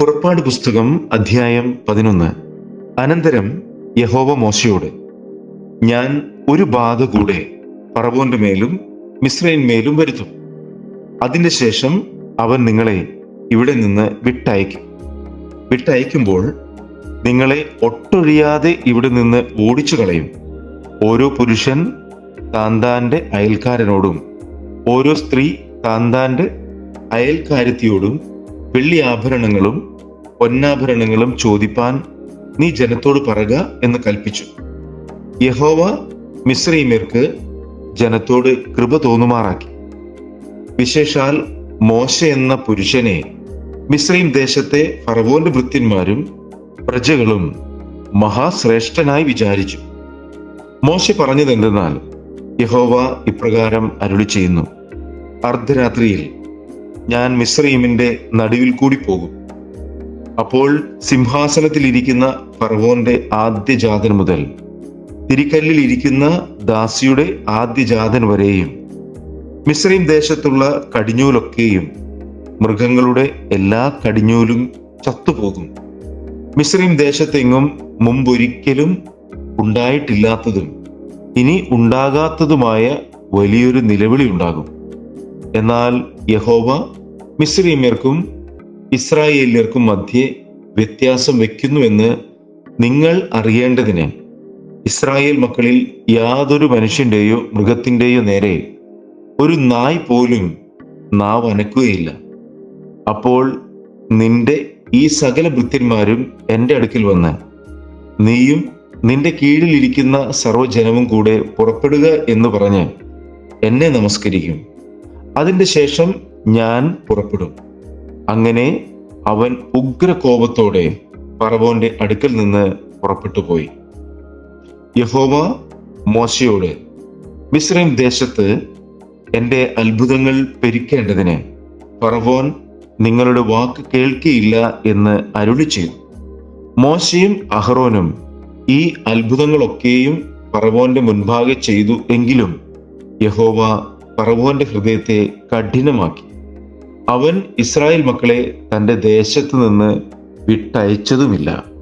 പുറപ്പാട് പുസ്തകം അധ്യായം പതിനൊന്ന്. അനന്തരം യഹോവ മോശയോട് ഞാൻ ഒരു ബാധ കൂടെ പറവോന്റെ മേലും മിശ്രയിന്മേലും വരുത്തും. അതിന്റെ ശേഷം അവൻ നിങ്ങളെ ഇവിടെ നിന്ന് വിട്ടയക്കും. വിട്ടയക്കുമ്പോൾ നിങ്ങളെ ഒട്ടൊഴിയാതെ ഇവിടെ നിന്ന് ഓടിച്ചു കളയും ഓരോ പുരുഷൻ താന്താന്റെ അയൽക്കാരനോടും ഓരോ സ്ത്രീ താന്താന്റെ അയൽക്കാരത്തിയോടും വെള്ളി ആഭരണങ്ങളും പൊന്നാഭരണങ്ങളും ചോദിപ്പാൻ നീ ജനത്തോട് പറക എന്ന് കൽപ്പിച്ചു. യഹോവ മിശ്രീമ്യർക്ക് ജനത്തോട് കൃപ തോന്നുമാറാക്കി. വിശേഷാൽ മോശ എന്ന പുരുഷനെ മിശ്രീം ദേശത്തെ ഫറവോന്റെ ഭൃത്യന്മാരും പ്രജകളും മഹാശ്രേഷ്ഠനായി വിചാരിച്ചു. മോശ പറഞ്ഞതെന്തെന്നാൽ യഹോവ ഇപ്രകാരം അരുളി ചെയ്യുന്നു അർദ്ധരാത്രിയിൽ ഞാൻ മിശ്രീമിന്റെ നടുവിൽ കൂടി പോകും. അപ്പോൾ സിംഹാസനത്തിലിരിക്കുന്ന ഫറവോന്റെ ആദ്യജാതൻ മുതൽ തിരിക്കല്ലിൽ ഇരിക്കുന്ന ദാസിയുടെ ആദ്യജാതൻ വരെയും മിശ്രീം ദേശത്തുള്ള കടിഞ്ഞൂലൊക്കെയും മൃഗങ്ങളുടെ എല്ലാ കടിഞ്ഞൂലും ചത്തുപോകും. മിശ്രീം ദേശത്തെങ്ങും മുമ്പൊരിക്കലും ഉണ്ടായിട്ടില്ലാത്തതും ഇനി ഉണ്ടാകാത്തതുമായ വലിയൊരു നിലവിളി ഉണ്ടാകും എന്നാൽ യഹോവ മിശ്രീമ്യർക്കും ഇസ്രായേല്യർക്കും മധ്യേ വ്യത്യാസം വയ്ക്കുന്നുവെന്ന് നിങ്ങൾ അറിയേണ്ടതിന് ഇസ്രായേൽ മക്കളിൽ യാതൊരു മനുഷ്യന്റെയോ മൃഗത്തിന്റെയോ നേരെ ഒരു നായ് പോലും നാവ് അനക്കുകയില്ല. അപ്പോൾ നിന്റെ ഈ സകല ഭൃത്യന്മാരും എന്റെ അടുക്കൽ വന്ന് നീയും നിന്റെ കീഴിലിരിക്കുന്ന സർവജനവും കൂടെ പുറപ്പെടുക എന്ന് പറഞ്ഞ് എന്നെ നമസ്കരിക്കും. അതിന്റെ ശേഷം ഞാൻ പുറപ്പെടും. അങ്ങനെ അവൻ ഉഗ്രകോപത്തോടെ പറവോന്റെ അടുക്കൽ നിന്ന് പുറപ്പെട്ടു പോയി യഹോവ മോശയോട് മിശ്രൈം ദേശത്ത് എന്റെ അത്ഭുതങ്ങൾ പെരിക്കേണ്ടതിന് പറവോൻ നിങ്ങളുടെ വാക്ക് കേൾക്കിയില്ല എന്ന് അരുളി ചെയ്തു. മോശയും അഹ്റോനും ഈ അത്ഭുതങ്ങളൊക്കെയും പറവോന്റെ മുൻപാകെ ചെയ്തു എങ്കിലും യഹോവ പറവോന്റെ ഹൃദയത്തെ കഠിനമാക്കി. അവൻ ഇസ്രായേൽ മക്കളെ തന്റെ ദേശത്ത് നിന്ന് വിട്ടയച്ചതുമില്ല.